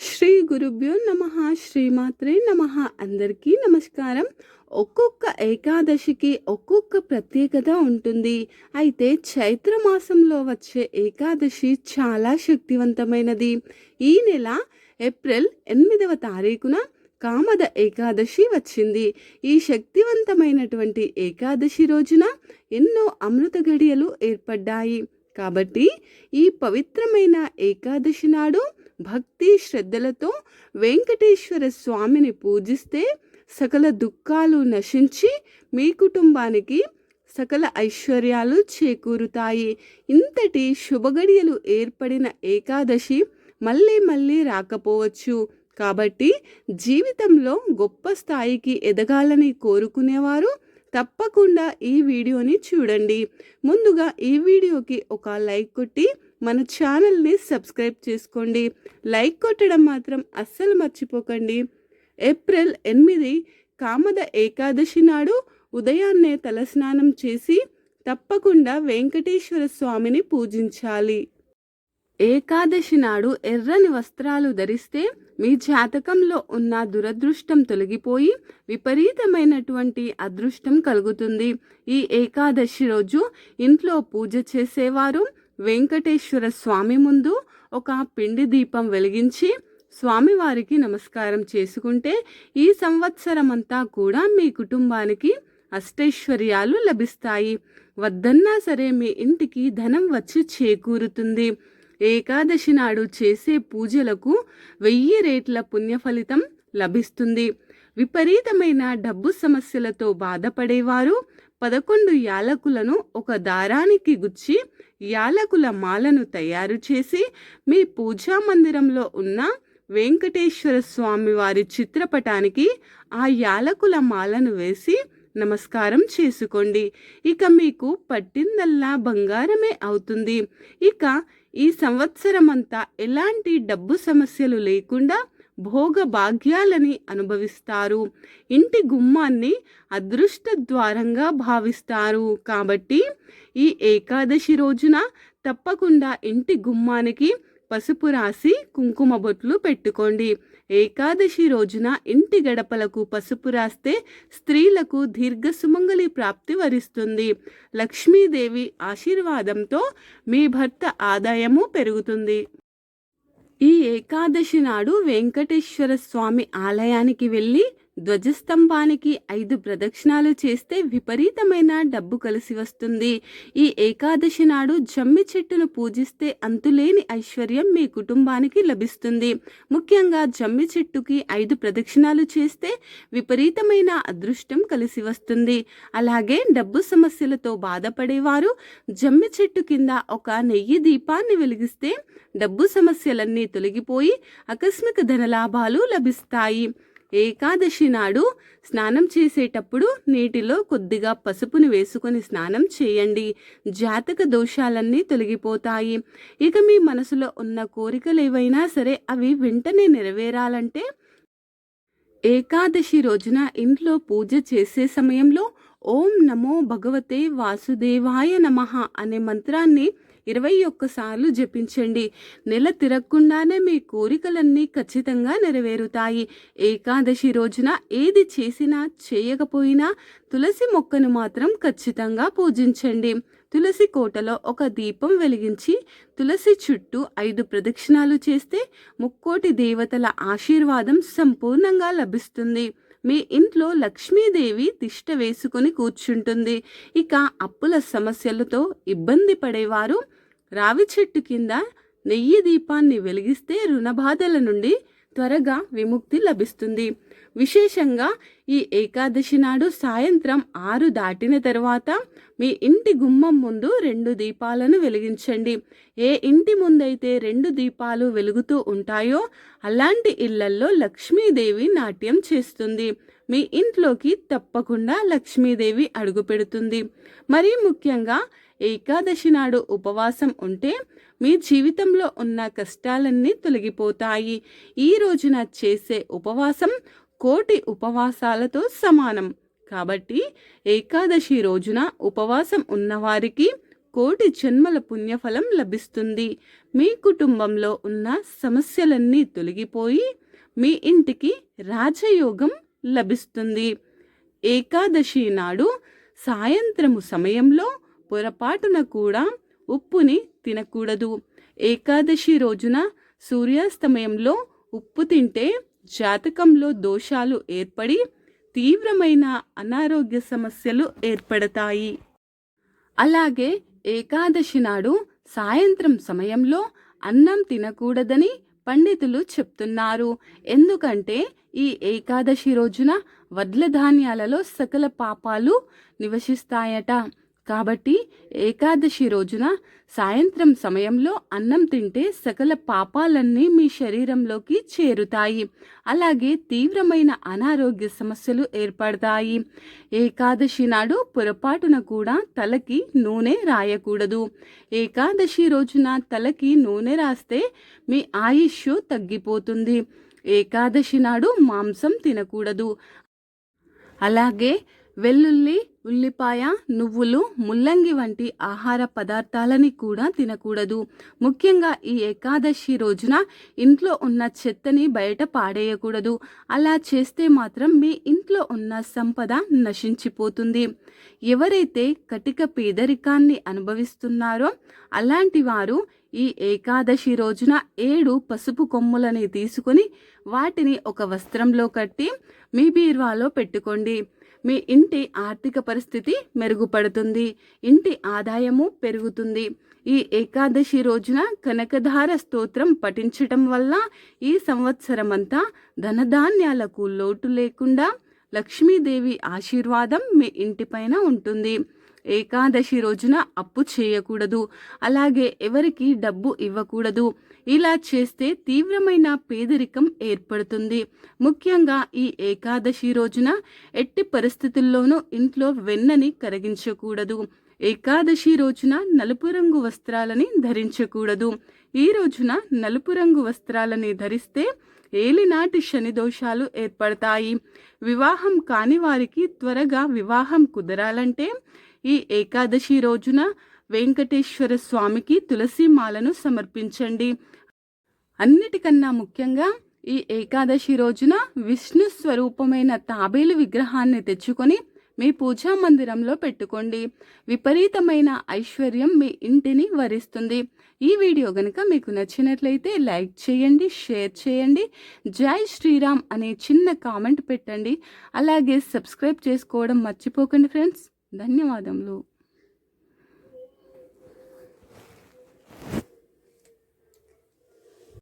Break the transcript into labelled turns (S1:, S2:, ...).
S1: శ్రీ గురుభ్యో నమ శ్రీమాత్రే నమ. అందరికీ నమస్కారం. ఒక్కొక్క ఏకాదశికి ఒక్కొక్క ప్రత్యేకత ఉంటుంది. అయితే చైత్ర మాసంలో వచ్చే ఏకాదశి చాలా శక్తివంతమైనది. ఈ నెల ఏప్రిల్ ఎనిమిదవ తారీఖున కామద ఏకాదశి వచ్చింది. ఈ శక్తివంతమైనటువంటి ఏకాదశి రోజున ఎన్నో అమృత గడియలు ఏర్పడ్డాయి. కాబట్టి ఈ పవిత్రమైన ఏకాదశి నాడు భక్తి శ్రద్ధలతో వెంకటేశ్వర స్వామిని పూజిస్తే సకల దుఃఖాలు నశించి మీ కుటుంబానికి సకల ఐశ్వర్యాలు చేకూరుతాయి. ఇంతటి శుభగడియలు ఏర్పడిన ఏకాదశి మళ్ళీ మళ్ళీ రాకపోవచ్చు. కాబట్టి జీవితంలో గొప్ప స్థాయికి ఎదగాలని కోరుకునేవారు తప్పకుండా ఈ వీడియోని చూడండి. ముందుగా ఈ వీడియోకి ఒక లైక్ కొట్టి మన ఛానల్ని సబ్స్క్రైబ్ చేసుకోండి. లైక్ కొట్టడం మాత్రం అస్సలు మర్చిపోకండి. ఏప్రిల్ ఎనిమిది కామద ఏకాదశి నాడు ఉదయాన్నే తలస్నానం చేసి తప్పకుండా వెంకటేశ్వర స్వామిని పూజించాలి. ఏకాదశి నాడు ఎర్రని వస్త్రాలు ధరిస్తే మీ జాతకంలో ఉన్న దురదృష్టం తొలగిపోయి విపరీతమైనటువంటి అదృష్టం కలుగుతుంది. ఈ ఏకాదశి రోజు ఇంట్లో పూజ చేసేవారు వెంకటేశ్వర స్వామి ముందు ఒక పిండి దీపం వెలిగించి స్వామివారికి నమస్కారం చేసుకుంటే ఈ సంవత్సరం అంతా కూడా మీ కుటుంబానికి అష్టైశ్వర్యాలు లభిస్తాయి. వద్దన్నా సరే మీ ఇంటికి ధనం వచ్చి చేకూరుతుంది. ఏకాదశి నాడు చేసే పూజలకు వెయ్యి రేట్ల పుణ్యఫలితం లభిస్తుంది. విపరీతమైన డబ్బు సమస్యలతో బాధపడేవారు పదకొండు యాలకులను ఒక దారానికి గుచ్చి యాలకుల మాలను తయారు చేసి మీ పూజా మందిరంలో ఉన్న వెంకటేశ్వర స్వామి వారి చిత్రపటానికి ఆ యాలకుల మాలను వేసి నమస్కారం చేసుకోండి. ఇక మీకు పట్టిందల్లా బంగారమే అవుతుంది. ఇక ఈ సంవత్సరం అంతా ఎలాంటి డబ్బు సమస్యలు లేకుండా భోగ భాగ్యాలని అనుభవిస్తారు. ఇంటి గుమ్మాన్ని అదృష్ట ద్వారంగా భావిస్తారు. కాబట్టి ఈ ఏకాదశి రోజున తప్పకుండా ఇంటి గుమ్మానికి పసుపు రాసి కుంకుమ బొట్లు పెట్టుకోండి. ఏకాదశి రోజున ఇంటి గడపలకు పసుపు రాస్తే స్త్రీలకు దీర్ఘ సుమంగళి ప్రాప్తి వరిస్తుంది. లక్ష్మీదేవి ఆశీర్వాదంతో మీ భర్త ఆదాయము పెరుగుతుంది. ఈ ఏకాదశి నాడు వెంకటేశ్వర స్వామి ఆలయానికి వెళ్ళి ధ్వజస్తంభానికి ఐదు ప్రదక్షిణాలు చేస్తే విపరీతమైన డబ్బు కలిసి వస్తుంది. ఈ ఏకాదశి నాడు జమ్మి చెట్టును పూజిస్తే అంతులేని ఐశ్వర్యం మీ కుటుంబానికి లభిస్తుంది. ముఖ్యంగా జమ్మి చెట్టుకి ఐదు ప్రదక్షిణాలు చేస్తే విపరీతమైన అదృష్టం కలిసి వస్తుంది. అలాగే డబ్బు సమస్యలతో బాధపడేవారు జమ్మి చెట్టు కింద ఒక నెయ్యి దీపాన్ని వెలిగిస్తే డబ్బు సమస్యలన్నీ తొలగిపోయి ఆకస్మిక ధనలాభాలు లభిస్తాయి. ఏకాదశి నాడు స్నానం చేసేటప్పుడు నీటిలో కొద్దిగా పసుపుని వేసుకొని స్నానం చేయండి. జాతక దోషాలన్నీ తొలగిపోతాయి. ఇక మీ మనసులో ఉన్న కోరికలు ఏవైనా సరే అవి వెంటనే నెరవేరాలంటే ఏకాదశి రోజున ఇంట్లో పూజ చేసే సమయంలో ఓం నమో భగవతే వాసుదేవాయ నమ అనే మంత్రాన్ని ఇరవై ఒక్కసార్లు జపించండి. నెల తిరగకుండానే మీ కోరికలన్నీ ఖచ్చితంగా నెరవేరుతాయి. ఏకాదశి రోజున ఏది చేసినా చేయకపోయినా తులసి మొక్కను మాత్రం ఖచ్చితంగా పూజించండి. తులసి కోటలో ఒక దీపం వెలిగించి తులసి చుట్టూ ఐదు ప్రదక్షిణాలు చేస్తే ముక్కోటి దేవతల ఆశీర్వాదం సంపూర్ణంగా లభిస్తుంది. మీ ఇంట్లో లక్ష్మీదేవి తిష్ట వేసుకుని కూర్చుంటుంది. ఇక అప్పుల సమస్యలతో ఇబ్బంది పడేవారు. రావి చెట్టు కింద నెయ్యి దీపాన్ని వెలిగిస్తే రుణబాధల నుండి త్వరగా విముక్తి లభిస్తుంది. విశేషంగా ఈ ఏకాదశి నాడు సాయంత్రం ఆరు దాటిన తర్వాత మీ ఇంటి గుమ్మం ముందు రెండు దీపాలను వెలిగించండి. ఏ ఇంటి ముందైతే రెండు దీపాలు వెలుగుతూ ఉంటాయో అలాంటి ఇళ్ళల్లో లక్ష్మీదేవి నాట్యం చేస్తుంది. మీ ఇంట్లోకి తప్పకుండా లక్ష్మీదేవి అడుగుపెడుతుంది మరీ ముఖ్యంగా ఏకాదశి నాడు ఉపవాసం ఉంటే మీ జీవితంలో ఉన్న కష్టాలన్నీ తొలగిపోతాయి. ఈ రోజున చేసే ఉపవాసం కోటి ఉపవాసాలతో సమానం. కాబట్టి ఏకాదశి రోజున ఉపవాసం ఉన్నవారికి కోటి జన్మల పుణ్యఫలం లభిస్తుంది. మీ కుటుంబంలో ఉన్న సమస్యలన్నీ తొలగిపోయి మీ ఇంటికి రాజయోగం లభిస్తుంది. ఏకాదశి నాడు సాయంత్రము సమయంలో పొరపాటున కూడా ఉప్పుని తినకూడదు. ఏకాదశి రోజున సూర్యాస్తమయంలో ఉప్పు తింటే జాతకంలో దోషాలు ఏర్పడి తీవ్రమైన అనారోగ్య సమస్యలు ఏర్పడతాయి. అలాగే ఏకాదశి నాడు సాయంత్రం సమయంలో అన్నం తినకూడదని పండితులు చెప్తున్నారు. ఎందుకంటే ఈ ఏకాదశి రోజున వడ్ల ధాన్యాలలో సకల పాపాలు నివసిస్తాయట. కాబట్టి ఏకాదశి రోజున సాయంత్రం సమయంలో అన్నం తింటే సకల పాపాలన్నీ మీ శరీరంలోకి చేరుతాయి. అలాగే తీవ్రమైన అనారోగ్య సమస్యలు ఏర్పడతాయి. ఏకాదశి నాడు పొరపాటున కూడా తలకి నూనె రాయకూడదు. ఏకాదశి రోజున తలకి నూనె రాస్తే మీ ఆయుష్ తగ్గిపోతుంది. ఏకాదశి నాడు మాంసం తినకూడదు. అలాగే వెల్లుల్లి ఉల్లిపాయ నువ్వులు ముల్లంగి వంటి ఆహార పదార్థాలని కూడా తినకూడదు. ముఖ్యంగా ఈ ఏకాదశి రోజున ఇంట్లో ఉన్న చెత్తని బయట పాడేయకూడదు. అలా చేస్తే మాత్రం మీ ఇంట్లో ఉన్న సంపద నశించిపోతుంది. ఎవరైతే కటిక పేదరికాన్ని అనుభవిస్తున్నారో అలాంటి వారు ఈ ఏకాదశి రోజున ఏడు పసుపు కొమ్ములని తీసుకుని వాటిని ఒక వస్త్రంలో కట్టి మీ బీర్వాలో పెట్టుకోండి. మీ ఇంటి ఆర్థిక పరిస్థితి మెరుగుపడుతుంది ఇంటి ఆదాయము పెరుగుతుంది. ఈ ఏకాదశి రోజున కనకధార స్తోత్రం పఠించటం వల్ల ఈ సంవత్సరమంతా ధనధాన్యాలకు లోటు లేకుండా లక్ష్మీదేవి ఆశీర్వాదం మీ ఇంటిపైన ఉంటుంది. ఏకాదశి రోజున అప్పు చేయకూడదు అలాగే ఎవరికి డబ్బు ఇవ్వకూడదు. ఇలా చేస్తే తీవ్రమైన పేదరికం ఏర్పడుతుంది. ముఖ్యంగా ఈ ఏకాదశి రోజున ఎట్టి పరిస్థితుల్లోనూ ఇంట్లో వెన్నని కరిగించకూడదు. ఏకాదశి రోజున నలుపు రంగు వస్త్రాలని ధరించకూడదు. ఈ రోజున నలుపు రంగు వస్త్రాలని ధరిస్తే ఏలినాటి శని దోషాలు ఏర్పడతాయి. వివాహం కాని వారికి త్వరగా వివాహం కుదరాలంటే ఈ ఏకాదశి రోజున వెంకటేశ్వర స్వామికి తులసి మాలను సమర్పించండి. అన్నిటికన్నా ముఖ్యంగా ఈ ఏకాదశి రోజున విష్ణు స్వరూపమైన తాబేలు విగ్రహాన్ని తెచ్చుకొని మీ పూజా మందిరంలో పెట్టుకోండి. విపరీతమైన ఐశ్వర్యం మీ ఇంటిని వరిస్తుంది. ఈ వీడియో కనుక మీకు నచ్చినట్లయితే లైక్ చేయండి షేర్ చేయండి జై శ్రీరామ్ అనే చిన్న కామెంట్ పెట్టండి. అలాగే సబ్స్క్రైబ్ చేసుకోవడం మర్చిపోకండి ఫ్రెండ్స్. ధన్యవాదములు.